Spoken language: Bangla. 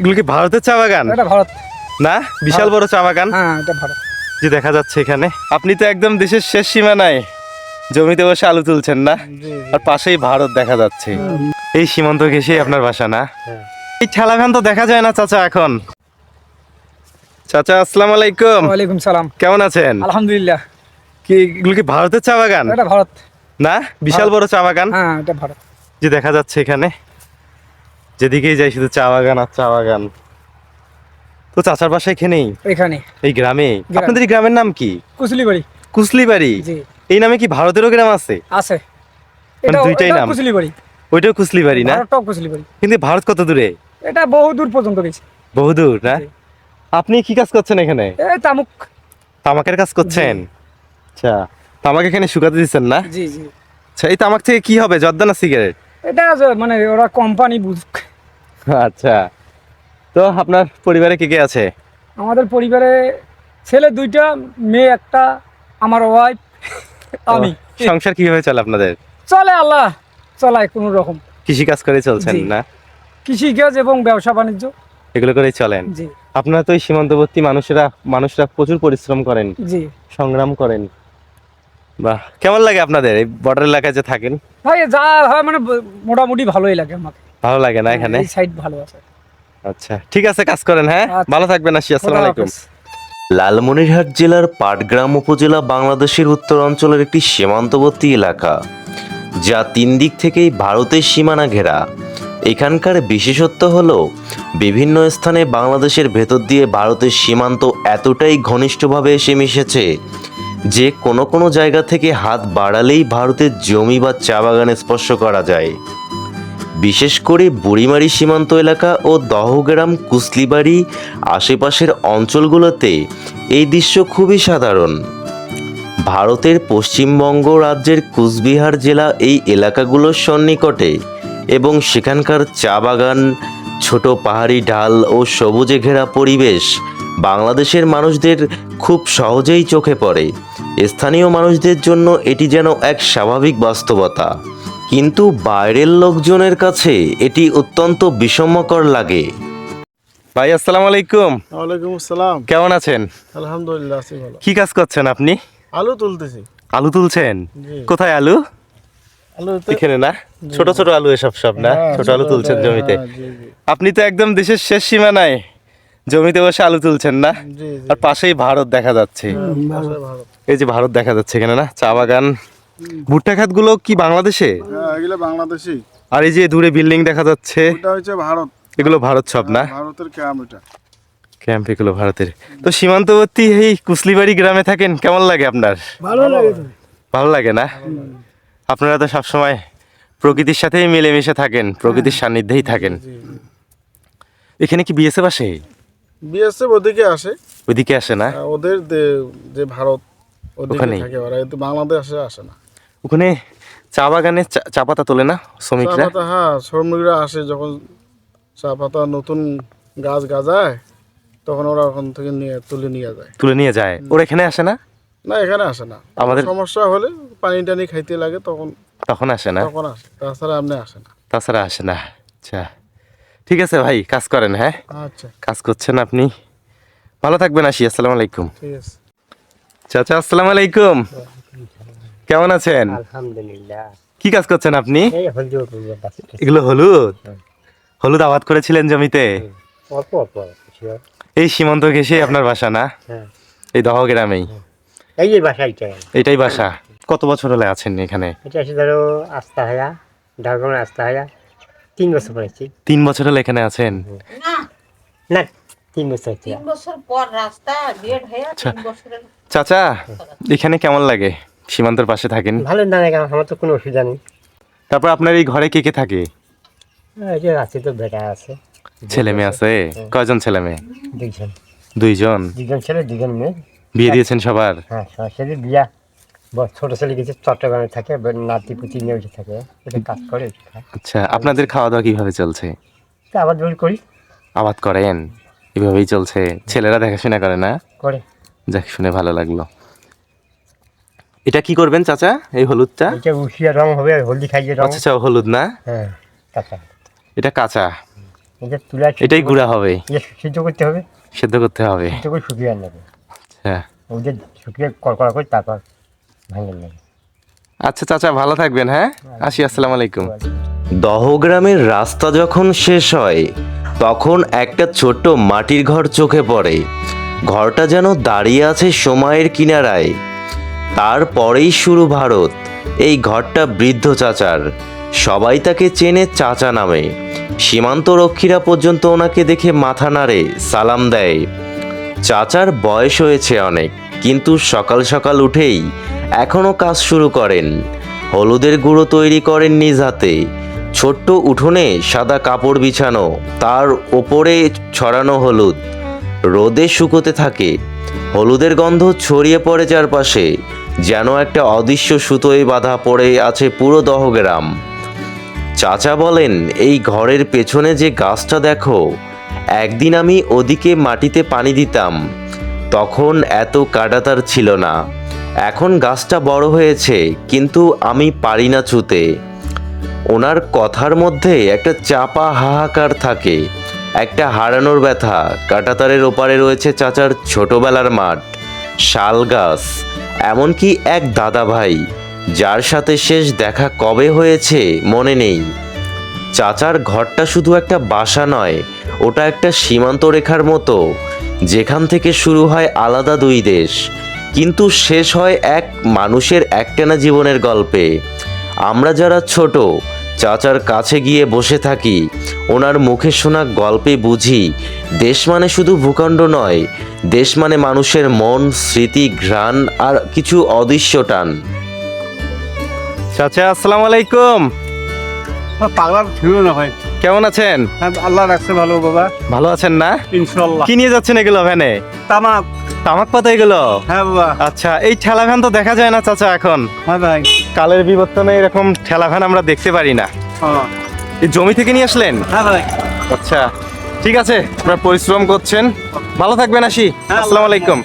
এগুলো কি ভারতের চা বাগান? এটা ভারত। না? বিশাল বড় চা বাগান? হ্যাঁ এটা ভারত। যে দেখা যাচ্ছে এখানে। আপনি তো একদম দেশের শেষ সীমানায় জমিতে বসে আলু তুলছেন না? আর পাশেই ভারত দেখা যাচ্ছে। এই সীমান্ত ঘেসেই আপনার বাসা না? এই ঠেলাখান তো দেখা যায় না চাচা এখন। চাচা আসসালামু আলাইকুম। ওয়ালাইকুম সালাম। কেমন আছেন? আলহামদুলিল্লাহ। কি এগুলো কি ভারতের চা বাগান? এটা ভারত। না? বিশাল বড় চা বাগান? হ্যাঁ এটা ভারত। যে দেখা যাচ্ছে এখানে। যেদিকেই যাই শুধু চা বাগান আর চা বাগান। তো চাচার বাসা এখানেই? এখানে। এই গ্রামে? আপনাদের গ্রামের নাম কি? কুচলিবাড়ি কুসলিবাড়ি জি। এই নামে কি ভারতেরও গ্রাম আছে? আছে। মানে দুইটাই নাম? কুচলিবাড়ি ওইটাও কুসলিবাড়ি না? ভারতটাও কুচলিবাড়ি কিন্তু ভারত কত দূরে? এটা বহু দূর পর্যন্ত গেছে। বহুদূর না? আপনি কি কাজ করছেন এখানে? এই তামুক। তামাকের কাজ করছেন? আচ্ছা তামাক এখানে শুকাতে দিচ্ছেন না? জি জি। আচ্ছা এই তামাক থেকে কি হবে? জর্দা না সিগারেট? এটা মানে ওরা কোম্পানি বুঝুক। আচ্ছা। তো আপনার পরিবারে কে কে আছে? আমাদের পরিবারে ছেলে দুইটা মেয়ে একটা আমার ওয়াইফ আমি। সংসার কীভাবে চলে আপনাদের? চলে আল্লাহ চলায় কোনো রকম। কৃষি কাজ করে চলছেন জি। না? কৃষিকাজ এবং ব্যবসা বাণিজ্য। এগুলো করেই চলেন? জি। আপনারা তো এই সীমান্তবর্তী মানুষেরা মানুষরা প্রচুর পরিশ্রম করেন জি। সংগ্রাম করেন। বাহ কেমন লাগে আপনাদের? এই বর্ডার এলাকায় যে থাকেন? ভাই যা হয় মানে ব- মোটামুটি ভালোই লাগে আমাকে। ভালো লাগে না এখানে? এই সাইড ভালো আছে। আচ্ছা ঠিক আছে কাজ করেন হ্যাঁ? আচ্ছা। ভালো থাকবেন আসি আসসালামু আলাইকুম। লালমনিরহাট জেলার পাটগ্রাম উপজেলা বাংলাদেশের উত্তর অঞ্চলের একটি সীমান্তবর্তী এলাকা যা তিন দিক থেকেই ভারতের সীমানা ঘেরা। এখানকার বিশেষত্ব হল বিভিন্ন স্থানে বাংলাদেশের ভেতর দিয়ে ভারতের সীমান্ত এতটাই ঘনিষ্ঠভাবে এসে মিশেছে যে কোনো কোনো জায়গা থেকে হাত বাড়ালেই ভারতের জমি বা চা বাগানে স্পর্শ করা যায়। বিশেষ করে বুড়িমারি সীমান্ত এলাকা ও দহগ্রাম কুসলিবাড়ি আশেপাশের অঞ্চলগুলোতে এই দৃশ্য খুবই সাধারণ। ভারতের পশ্চিমবঙ্গ রাজ্যের কুচবিহার জেলা এই এলাকাগুলোর সন্নিকটে এবং সেখানকার চা বাগান, ছোট পাহাড়ি ঢাল ও সবুজে ঘেরা পরিবেশ বাংলাদেশের মানুষদের খুব সহজেই চোখে পড়ে। স্থানীয় মানুষদের জন্য এটি যেন এক স্বাভাবিক বাস্তবতা। কিন্তু বাইরের লোকজনের কাছে এটি অত্যন্ত বিষমকর লাগে। ভাই আসসালামু আলাইকুম। ওয়ালাইকুম আসসালাম। কেমন আছেন? আলহামদুলিল্লাহ আছি ভালো। কি কাজ করছেন আপনি? আলু তুলতেছি। আলু তুলছেন? কোথায় আলু? আলু এখানে না? ছোট ছোট আলু এসব সব না? হ্যাঁ, ছোট আলু তুলছেন হ্যাঁ, জমিতে। হ্যাঁ, আপনি তো একদম দেশের শেষ সীমানায় জমিতে বসে আলু তুলছেন না? আর পাশেই ভারত দেখা যাচ্ছে। এই যে ভারত দেখা যাচ্ছে এখানে না? চা বাগান ভুট্টা খাতগুলো কি বাংলাদেশে? হ্যাঁ এগুলো বাংলাদেশি আর এই যে দূরে বিল্ডিং দেখা যাচ্ছে ওটা হচ্ছে ভারত। এগুলো ভারত সব না? ভারতের ক্যাম্প এটা। ক্যাম্প এগুলো ভারতের। তো সীমান্তবর্তী এই কুসলিবাড়ি গ্রামে থাকেন কেমন লাগে আপনার? ভালো লাগে ভালো লাগে না? আপনারা তো সবসময় প্রকৃতির সাথেই মিলেমিশে থাকেন প্রকৃতির সান্নিধ্যেই থাকেন। এখানে কি বিএসএফ আসে? বিএসএফ ওদিকে আসে। ওইদিকে আসে না? ওদের যে ভারত ওদিকে থাকে ওরা কিন্তু বাংলাদেশে আসে না। ওখানে চা বাগানে চা- পাতা তোলে না শ্রমিকরা? হ্যাঁ শ্রমিকরা আসে যখন চা পাতা নতুন গাছ গাজায় তখন ওরা ওখান থেকে নিয়ে তুলে নিয়ে যায়। তুলে নিয়ে যায়? ওরা এখানে আসে না? না এখানে আসে না। আমাদের- সমস্যা হলে পানি টানি খাইতে লাগে তখন তখন আসে না? তখন আসে তাছাড়া আপনি আসে না। তাছাড়া আসে না। আচ্ছা। ঠিক আছে ভাই কাজ করেন হ্যাঁ? আচ্ছা। কাজ করছেন আপনি। ভালো থাকবেন আসি আসসালামু আলাইকুম। ঠিক আছে। চাচা আসসালামু আলাইকুম। কেমন আছেন? আলহামদুলিল্লাহ। কি কাজ করছেন আপনি? এই হলদি বাসি এগুলো হলুদ? হলুদ আবাদ করেছিলেন জমিতে? অল্প অল্প এই সীমান্ত ঘেসে আপনার বাসা না? হ্যাঁ। এই দহ গ্রামেই? এই যে বাসাইটা এটাই বাসা। কত বছর হলে আছেন এখানে? এটা ধরো আস্তা হায়া আস্তা হায়া। তিন বছর পড়েছি তিন বছর হলে এখানে আছেন? না তিন বছর হচ্ছে তিন বছর পর রাস্তা বেড হয়ে আচ্ছা। চাচা এখানে কেমন লাগে? সীমান্তের পাশে থাকেন। ভালো না লাগে আমার তো কোনো অসুবিধা নেই। তারপর আপনার এই ঘরে কে কে থাকে? এই যে আছে তো বেটা আছে। ছেলে মেয়ে আছে? কয়জন ছেলে মেয়ে? দুইজন। দুইজন? দুজন ছেলে দুজন মেয়ে। বিয়ে দিয়েছেন সবার? হ্যাঁ সরাসরি বিয়া। ছোট ছেলে গেছে চট্টগ্রামে থাকে নাতি পুতি নিয়ে ওইটা থাকে। ওটা কাজ করে আচ্ছা আপনাদের খাওয়া দাওয়া কীভাবে চলছে? তা আবার করি। আবাদ করেন? এভাবেই চলছে। ছেলেরা দেখাশোনা করে না? করে। যাক শুনে ভালো লাগল। এটা কি করবেন চাচা? এই হলুদটা? এটা উঠিয়া রং হবে হলদি খাইয়ে রং। আচ্ছা আচ্ছা হলুদ না? হ্যাঁ কাঁচা। এটা কাঁচা। এটা তুলা এটাই গুঁড়া হবে। সিদ্ধ করতে হবে। সেদ্ধ করতে হবে। সিদ্ধ করে শুকিয়ে নেবে হ্যাঁ ওদের শুকিয়ে কড়কড়া করে তারপর ভাঙে নেবে। আচ্ছা চাচা ভালো থাকবেন হ্যাঁ? আসি আসসালামু আলাইকুম। দহগ্রামের রাস্তা যখন শেষ হয় তখন একটা ছোট্ট মাটির ঘর চোখে পড়ে। ঘরটা যেন দাঁড়িয়ে আছে সময়ের কিনারায়। তারপরেই শুরু ভারত। এই ঘরটা বৃদ্ধ চাচার। সবাই তাকে চেনে চাচা নামে। সীমান্ত রক্ষীরা পর্যন্ত ওনাকে দেখে মাথা নাড়ে, সালাম দেয়। চাচার বয়স হয়েছে অনেক, কিন্তু সকাল সকাল উঠেই এখনও কাজ শুরু করেন। হলুদের গুঁড়ো তৈরি করেন নিজ হাতে। ছোট্ট উঠোনে সাদা কাপড় বিছানো, তার ওপরে ছড়ানো হলুদ। রোদে শুকোতে থাকে। হলুদের গন্ধ ছড়িয়ে পড়ে চারপাশে। যেন একটা অদৃশ্য সুতোয় বাঁধা পড়ে আছে পুরো দহগ্রাম। চাচা বলেন, এই ঘরের পেছনে যে গাছটা দেখো, একদিন আমি ওদিকে মাটিতে পানি দিতাম। তখন এত কাটাতার ছিল না। এখন গাছটা বড় হয়েছে, কিন্তু আমি পারি না ছুতে। ওনার কথার মধ্যে একটা চাপা হাহাকার থাকে। একটা হারানোর ব্যথা। কাটাতারের ওপারে রয়েছে চাচার ছোটবেলার মাঠ। শাল গাছ। এমনকি এক দাদা ভাই যার সাথে শেষ দেখা কবে হয়েছে মনে নেই। চাচার ঘরটা শুধু একটা বাসা নয়, ওটা একটা সীমান্ত রেখার মতো, যেখান থেকে শুরু হয় আলাদা দুই দেশ, কিন্তু শেষ হয় এক মানুষের একটানা জীবনের গল্পে। আমরা যারা ছোট, চাচার কাছে গিয়ে বসে থাকি, ওনার মুখে শোনা গল্পে বুঝি, দেশ মানে শুধু ভূখণ্ড নয় দেশ মানে মানুষের মন স্মৃতি ঘ্রাণ আর কিছু অদৃশ্য টান। চাচা আসসালামু আলাইকুম। পাগলার ছিল না ভাই। কেমন আছেন? হ্যাঁ, আল্লাহ রাখছে ভালো বাবা। ভালো আছেন না? ইনশাল্লাহ কি নিয়ে যাচ্ছেন এগুলো ভ্যানে? তামাক। তামাক পাতা এগুলো? হ্যাঁ বাবা। আচ্ছা এই ঠেলা ভ্যান তো দেখা যায় না চাচা এখন। হ্যাঁ ভাই। কালের বিবর্তনে এরকম ঠেলা ভ্যান আমরা দেখতে পারি না। হ্যাঁ। এই জমি থেকে নিয়ে আসলেন? হ্যাঁ ভাই। আচ্ছা। ঠিক আছে আপনার পরিশ্রম করছেন। ভালো থাকবেন আসি আসসালামু আলাইকুম।